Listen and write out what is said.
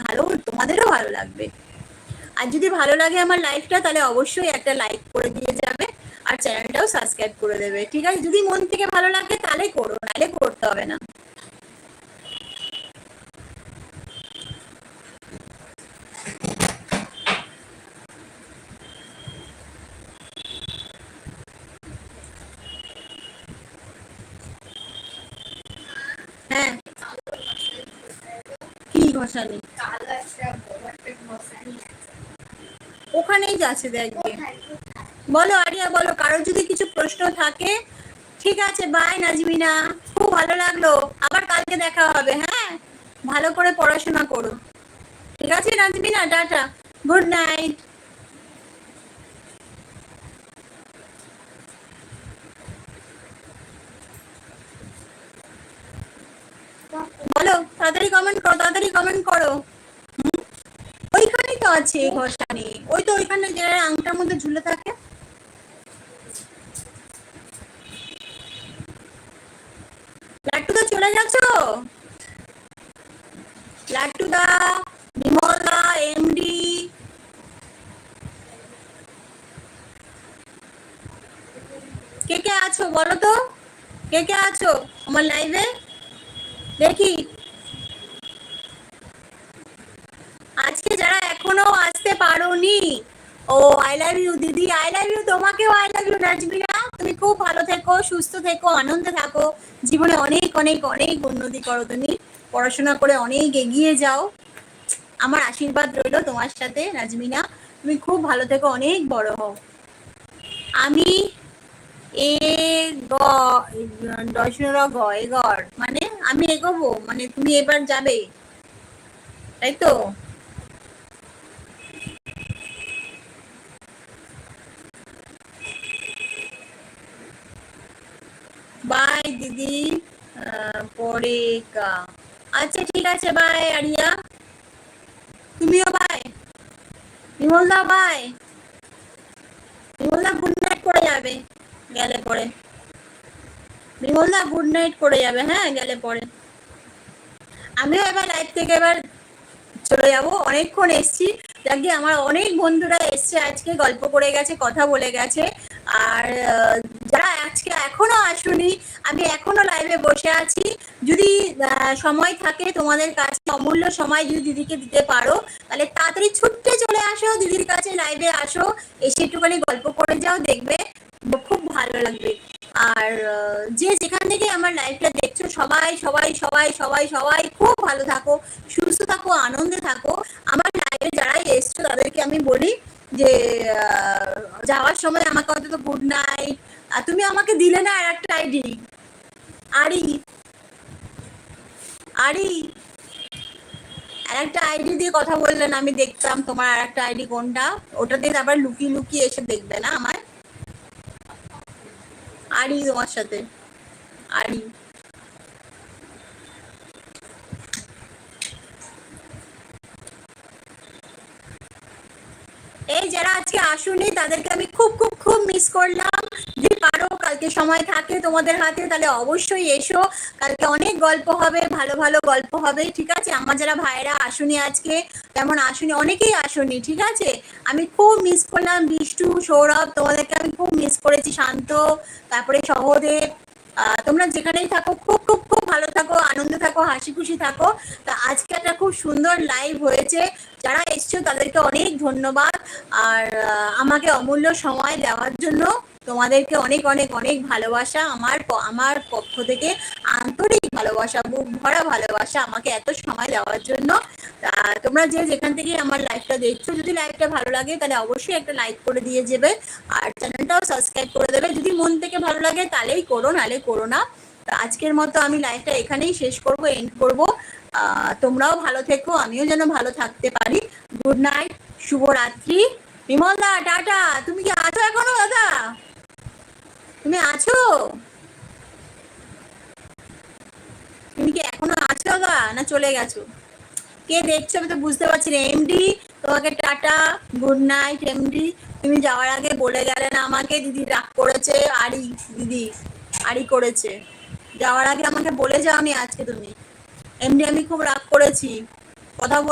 ভালো, তোমাদেরও ভালো লাগবে। আর যদি ভালো লাগে আমার লাইফটা তাহলে অবশ্যই একটা লাইক করে দিয়ে যাবে আর চ্যানেলটাও সাবস্ক্রাইব করে দেবে, ঠিক আছে? যদি মন থেকে ভালো লাগে, তাহলে করো, নাহলে করতে হবে না হ্যাঁ কি ওখানেই যাচ্ছে দেখবে বলো আরিয়া, বলো, কারোর যদি কিছু প্রশ্ন থাকে, ঠিক আছে বাই নাজমিনা। খুব ভালো লাগল। আবার কালকে দেখা হবে হ্যাঁ? ভালো করে পড়াশোনা করো। ঠিক আছে নাজমিনা? টাটা। গুড নাইট বলো তাড়াতাড়ি কমেন্ট করো, তাড়াতাড়ি কমেন্ট করো। ওইখানেই তো আছে ঘষানি ওই তো ওইখানে যে আংটার মধ্যে ঝুলে থাকে। লাট্টুদা চলে গেছো? লাট্টুদা বিমলদা এমডি কে কে আছো বলো তো? কে কে আছো আমার লাইভে দেখি আজকে যারা এখনও আসতে পারোনি। ও আই লাভ ইউ দিদি আই লাভ ইউ তোমাকেও আই লাভ ইউ নাজমিনা তুমি খুব ভালো থেকো, সুস্থ থেকো, আনন্দে থাকো। জীবনে অনেক অনেক অনেক উন্নতি করো তুমি। পড়াশোনা করে অনেক এগিয়ে যাও। আমার আশীর্বাদ রইল তোমার সাথে নাজমিনা তুমি খুব ভালো থেকো, অনেক বড় হও। আমি এ গ দশর গ এগর। মানে আমি এগোবো মানে তুমি এবার যাবে। তাই তো? বাই দিদি। আহ, পরে কা। আচ্ছা ঠিক আছে বাই আরিয়া। তুমিও বাই বিমলদা বাই বিমলদা গুড নাইট করে যাবে গেলে পরে। বিমলদা গুড নাইট করে যাবে হ্যাঁ গেলে পরে। আমিও এবার লাইফ থেকে এবার চলে যাব। অনেকক্ষণ এসছি। যাকে আমার অনেক বন্ধুরা এসছে। আজকে গল্প করে গেছে কথা বলে গেছে। আর যারা আজকে এখনও আসুনি, আমি এখনও লাইভে বসে আছি। যদি সময় থাকে তোমাদের কাছে, অমূল্য সময় যদি দিদিকে দিতে পারো, তাহলে তাড়াতাড়ি ছুটতে চলে আসো, দিদির কাছে লাইভে আসো, এসে একটুখানি গল্প করে যাও, দেখবে খুব ভালো লাগবে। আর যে যেখান থেকে আমার লাইফটা দেখছ, সবাই সবাই সবাই সবাই সবাই খুব ভালো থাকো, সুস্থ থাকো, আনন্দে থাকো। আমার লাইফে যারাই এসছো, তাদেরকে আমি বলি যে যাওয়ার সময় আমাকে অন্তত গুড নাইট আর তুমি আমাকে দিলে না আর একটা আইডি আরি। আরি। আর একটা আইডি দিয়ে কথা বললেন আমি দেখতাম তোমার আর একটা আইডি কোনটা? ওটা দিয়ে আবার লুকিয়ে লুকিয়ে এসে দেখবে না আমার আরি তোমার সাথে। আরি। এই যারা আজকে আসুনি, তাদেরকে আমি খুব খুব খুব মিস করলাম। কালকে সময় থাকে তোমাদের হাতে, তাহলে অবশ্যই এসো। কালকে অনেক গল্প হবে, ভালো ভালো গল্প হবে, ঠিক আছে? আমার যারা ভাইরা আসুনি আজকে তেমন আসুনি, অনেকেই আসুনি, ঠিক আছে? আমি খুব মিস করলাম বিষ্টু, সৌরভ, তোমাদেরকে আমি খুব মিস করেছি, শান্ত, তারপরে সহদেব তোমরা যেখানেই থাকো, খুব খুব খুব ভালো থাকো, আনন্দে থাকো হাসি খুশি থাকো। তা আজকে একটা খুব সুন্দর লাইভ হয়েছে। যারা এসছো, তাদেরকে অনেক ধন্যবাদ। আর আমাকে অমূল্য সময় দেওয়ার জন্য তোমাদেরকে অনেক অনেক অনেক ভালোবাসা। আমার আমার পক্ষ থেকে আন্তরিক ভালোবাসা, বুক ভরা ভালোবাসা আমাকে এত সময় দেওয়ার জন্য। তোমরা যে যেখান থেকে আমার লাইভটা দেখছ, যদি লাইভটা ভালো লাগে, তাহলে অবশ্যই একটা লাইক করে দিয়ে যাবে। আর চ্যানেলটাও সাবস্ক্রাইব করে দেবে। যদি মন থেকে ভালো লাগে, তাহলেই করো, নাহলে করো না। আজকের মতো আমি লাইভটা এখানেই শেষ করব এন্ড করব। তোমরাও ভালো থেকো, আমিও যেন ভালো থাকতে পারি। গুড নাইট, শুভরাত্রি। বিমল দা টাটা, তুমি কি আছো এখনও, দাদা? তুমি আছো? তুমি কি এখনও আছো গা না চলে গেছো? কে দেখছ আমি তো বুঝতে পারছি না। এমডি তোমাকে টাটা গুড নাইট এমডি তুমি যাওয়ার আগে বলে গেলে না আমাকে, দিদি রাগ করেছে আরি দিদি আরি করেছে। যাওয়ার আগে আমাকে বলে যাওনি আজকে তুমি। এমডি আমি খুব রাগ করেছি। কথা